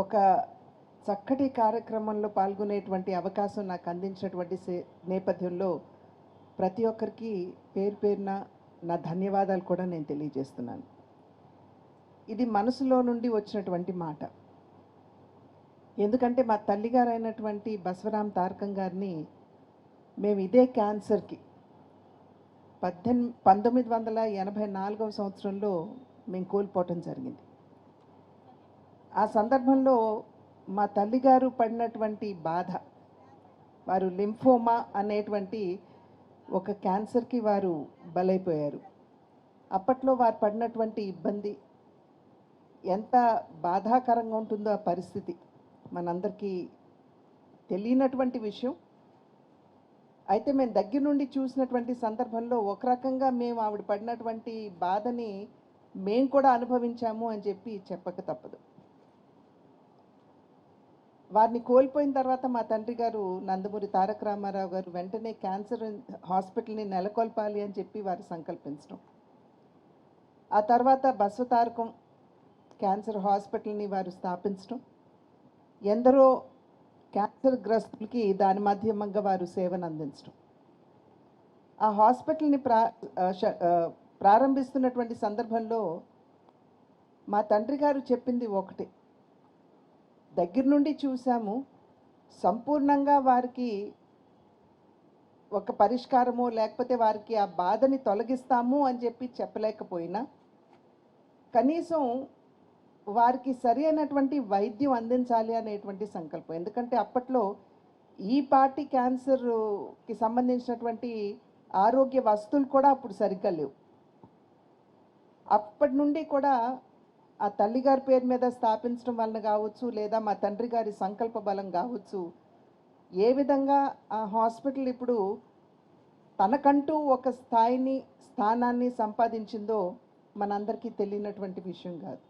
ఒక చక్కటి కార్యక్రమంలో పాల్గొనేటువంటి అవకాశం నాకు అందించినటువంటి నేపథ్యంలో ప్రతి ఒక్కరికి పేరు పేరున నా ధన్యవాదాలు కూడా నేను తెలియజేస్తున్నాను. ఇది మనసులో నుండి వచ్చినటువంటి మాట. ఎందుకంటే మా తల్లిగారు అయినటువంటి బసవరాం తారకం గారిని మేము ఇదే క్యాన్సర్కి పద్దెనిమిది పంతొమ్మిది వందల ఎనభై నాలుగవ సంవత్సరంలో మేము కోల్పోవటం జరిగింది. ఆ సందర్భంలో మా తల్లిగారు పడినటువంటి బాధ వారు లింఫోమా అనేటువంటి ఒక క్యాన్సర్కి వారు బలైపోయారు. అప్పట్లో వారు పడినటువంటి ఇబ్బంది ఎంత బాధాకరంగా ఉంటుందో ఆ పరిస్థితి మనందరికీ తెలియనటువంటి విషయం. అయితే మేము దగ్గర నుండి చూసినటువంటి సందర్భంలో ఒక రకంగా మేము ఆవిడ పడినటువంటి బాధని మేము కూడా అనుభవించాము అని చెప్పి చెప్పక తప్పదు. వారిని కోల్పోయిన తర్వాత మా తండ్రి గారు నందమూరి తారక రామారావు గారు వెంటనే క్యాన్సర్ హాస్పిటల్ని నెలకొల్పాలి అని చెప్పి వారు సంకల్పించడం. ఆ తర్వాత బసవతారకం క్యాన్సర్ హాస్పిటల్ని వారు స్థాపించడం. ఎందరో క్యాన్సర్ గ్రస్తులకి దాని మాధ్యమంగా వారు సేవను అందించడం. ఆ హాస్పిటల్ని ప్రా ప్రారంభిస్తున్నటువంటి సందర్భంలో మా తండ్రి గారు చెప్పింది ఒకటి. దగ్గర నుండి చూసాము సంపూర్ణంగా వారికి ఒక పరిష్కారమో లేకపోతే వారికి ఆ బాధని తొలగిస్తాము అని చెప్పి చెప్పలేకపోయినా కనీసం వారికి సరి అయినటువంటి వైద్యం అందించాలి అనేటువంటి సంకల్పం. ఎందుకంటే అప్పట్లో ఈ పార్టీ క్యాన్సర్కి సంబంధించినటువంటి ఆరోగ్య వస్తువులు కూడా అప్పుడు సరిగ్గా లేవు. అప్పటి నుండి కూడా ఆ తల్లిగారి పేరు మీద స్థాపించడం వలన కావచ్చు లేదా మా తండ్రి గారి సంకల్ప బలం కావచ్చు ఏ విధంగా ఆ హాస్పిటల్ ఇప్పుడు తనకంటూ ఒక స్థాయిని స్థానాన్ని సంపాదించిందో మనందరికీ తెలియనటువంటి విషయం కాదు.